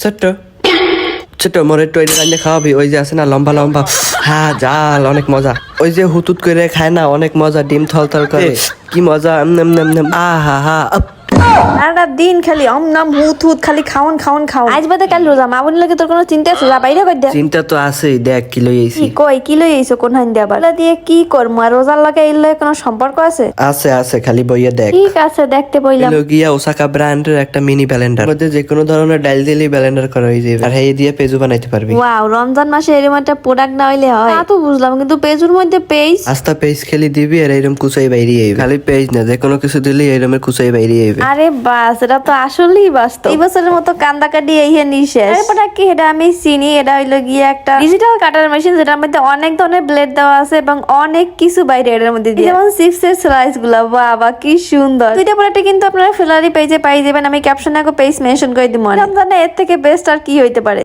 ছোট্ট। ছোট মোর একটু ওইটা রান্না খাওয়াবি। ওই যে আছে না লম্বা লম্বা। হ্যাঁ জাল অনেক মজা। ওই যে হুতুত করে খায় না অনেক মজা ডিম থল থল করে কি মজা উম, নম নম নম আ হা হা সারাটা দিন খালি অম নাম হুত হুত খালি খাওন খাওন খাওন। আজ বাদে কাল রোজা। মা বোন লাগে তোর কোনো চিন্তা আছে? যা বাইরে কর দে। চিন্তা তো আছেই দেখ কি লই আইছি। কই কি লই আইছো কোন হান আবার? দিয়ে কি করমু? আর রোজার লাগে এর লগে কোনো সম্পর্ক আছে? আছে আছে খালি বইয়ে দেখ। ঠিক আছে দেখতে বইলাম। হলো গিয়া ওসাকা ব্র্যান্ডের একটা মিনি ব্যালেন্ডার। মধ্যে যে কোনো ধরনের ডাল দিলেই ব্যালেন্ডার করা হয়ে যাবে। আর এই দিয়ে পেজু বানাইতে পারবি। ওয়াও রমজান মাসে এরকম একটা প্রোডাক্ট না হইলে হয়। তা তো বুঝলাম কিন্তু পেজুর মধ্যে পেজ। আস্তা পেজ খেলি দিবি আর এরকম কুচাই বাইরে আইবে। খালি পেজ না যে কোনো কিছু দিলেই এরকমের কুচাই বাইরে আইবে। আরে বাস এটা তো আসলেই বাস্তব। এই বছরের মতো কান্দা কাটি এই নিঃশেষ। এরপরটা কি এটা আমি চিনি এটা হইল গিয়ে একটা ডিজিটাল কাটার মেশিন যেটার মধ্যে অনেক ধরনের ব্লেড দেওয়া আছে এবং অনেক কিছু বাইরে এটার মধ্যে দিয়ে। যেমন চিপসের স্লাইসগুলা বাবা কি সুন্দর। দুইটা প্রোডাক্টে কিন্তু আপনারা ফেলারি পেজে পাই যাবেন আমি ক্যাপশন ক্যাপশনে পেজ মেনশন করে দিব। রমজানে এর থেকে বেস্ট আর কি হইতে পারে।